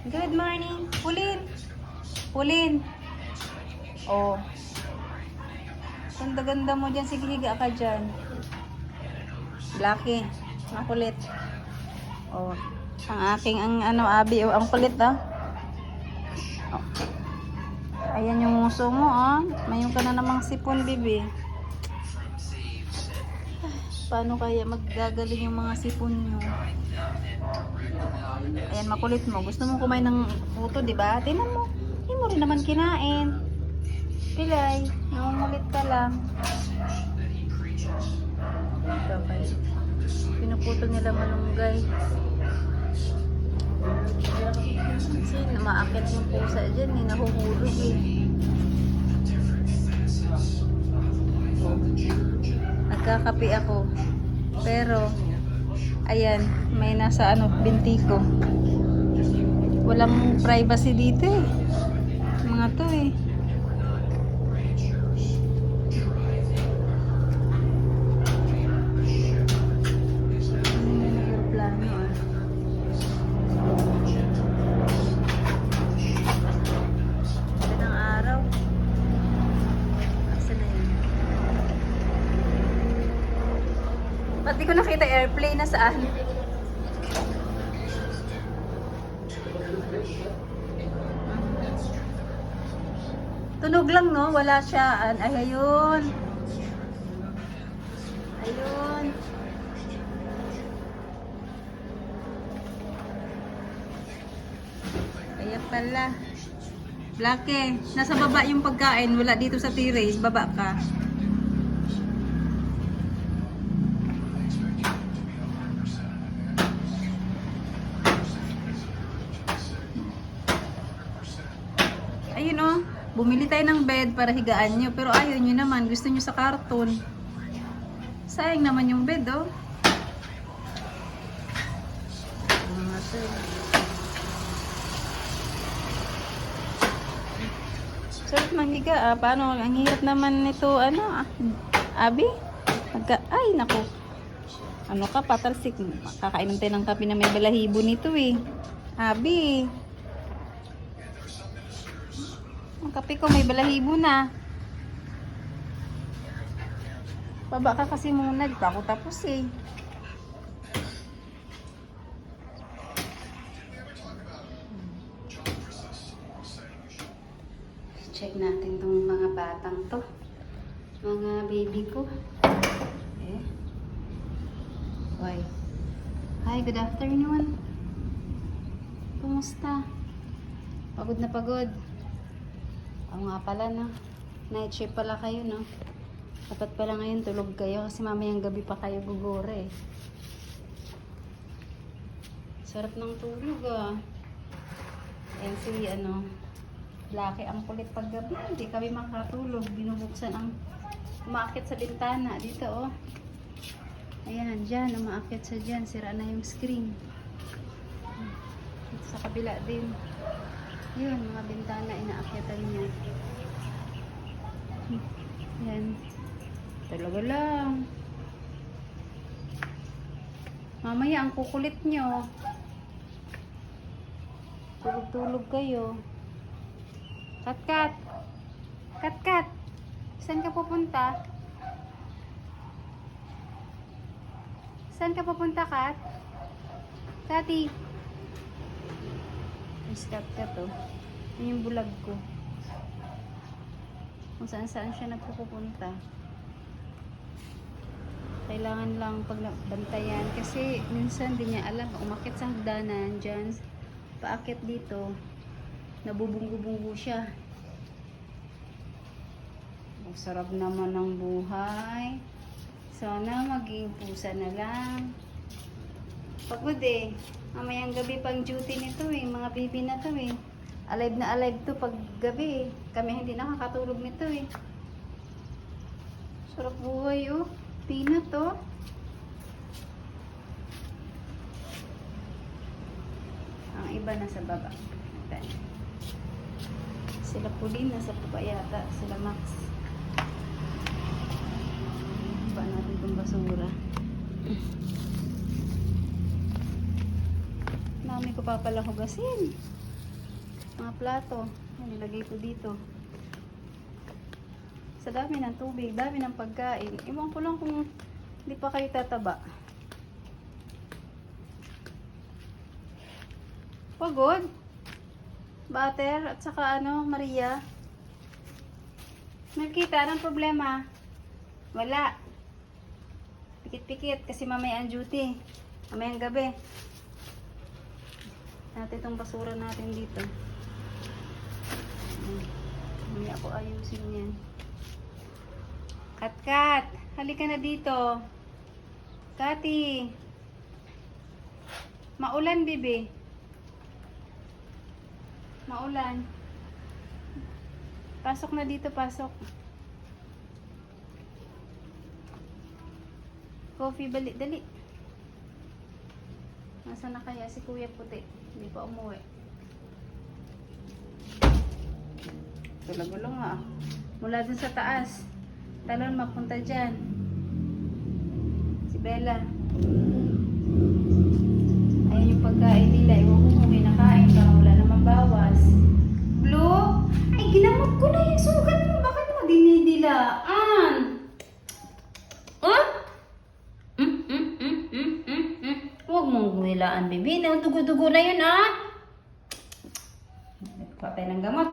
Good morning. Pulin. Pulin. Oh. Ganda-ganda mo dyan. Sige, higa ka dyan. Blackie. Makulit. Oh. Ang aking, ang ano, abi. Oh, ang kulit, ah. Oh. Ayan yung muso mo, ah. Mayroon ka na namang sipon, bibi. Paano kaya maggagaling yung mga sipon nyo? Ayan, makulit mo. Gusto mo kumain ng puto, di ba? Tingnan mo. Hindi mo rin naman kinain. Pilay, nangungulit ka lang. Babay. Pinuputo nila malunggay. Kasi namaakit yung pusa dyan, eh. Nahuhulog eh. Nagkakape ako. Pero, ayan, may nasa ano, binti ko. Walang privacy dito eh. Mga to eh. Ba't di ko nakita airplane na saan? Tunog lang no, wala siya. Ay, ayun. Ayun. Kaya pala. Blackie, nasa baba yung pagkain, wala dito sa terrace, baba ka. Ayun oh, bumili tayo ng bed para higaan nyo. Pero ayaw nyo naman, gusto nyo sa karton. Sayang naman yung bed oh. Sarap manghiga ah. Paano? Ang hirap naman nito, ano ah. Abi? Magka, ay, nako. Ano ka, patalsik. Kakainom tayo ng kape na may balahibo nito eh. Abi. Ang kape ko may balahibo na. Baba ka kasi muna. Di pa ako tapos eh. Check natin tong mga batang to. Mga baby ko. Eh. Why? Hi, good afternoon. Kumusta? Pagod na pagod. Nga pala na. Night shift pala kayo, no? Dapat pala ngayon tulog kayo kasi mamayang gabi pa kayo gugore. Sarap ng tulog, ah. Ayan si, ano, Blackie, ang kulit paggabi. Hindi kami makatulog. Binubuksan ang umaakit sa bintana. Dito, oh. Ayan, dyan. Umaakit sa dyan. Sira na yung screen. Dito sa kabila din. Yun, mga bintana inaakyatan niya. Yan. Talaga lang. Mamaya, ang kukulit nyo. Tulog-tulog kayo. Kat-kat. Kat-kat. Saan ka pupunta? Saan ka pupunta, Kat? Kati. Kat-kat, oh. Yun yung bulag ko. Kung saan-saan siya nagpupunta. Kailangan lang pagbantayan kasi minsan di niya alam umakit sa hagdanan dyan paakit dito nabubunggo-bunggo siya ang sarap naman ng buhay sana maging pusa na lang pagod eh mamayang gabi pang duty nito eh mga baby na to eh alive na alive to pag gabi eh. kami hindi nakakatulog nito eh sarap buhay oh peanut oh ang iba nasa baba Ayan. Sila Pulin, nasa baba yata. Sila Max. Ba natin itong basura. Dami ko pa pala hugasin. Mga plato. Nilagay ko dito. Sa dami ng tubig, dami ng pagkain. Iwan ko lang kung hindi pa kayo tataba. Pagod. Butter at saka ano, Maria. Nakita, anong problema? Wala. Pikit-pikit kasi mamaya ang duty. Mamaya ang gabi. Natin itong basura natin dito. Mamaya ako ayusin yan. Kat-kat! Halika na dito. Kati! Maulan, bibi. Maulan. Pasok na dito, pasok. Coffee, bali, dali. Nasaan na kaya si Kuya Puti? Hindi pa umuwi. Tulagulong nga. ah. Mula dun sa taas. Talon mapunta dyan. Si Bella. Ayun yung pagkain nila. Iwan ko kung kinakain para wala namang bawas. Blue? Ay, ginamot ko na yung sugat mo. Bakit mo dinidilaan? Huh? Mong nilaan, baby. Dugo-dugo na yun, ah. Nagpapay ng gamot.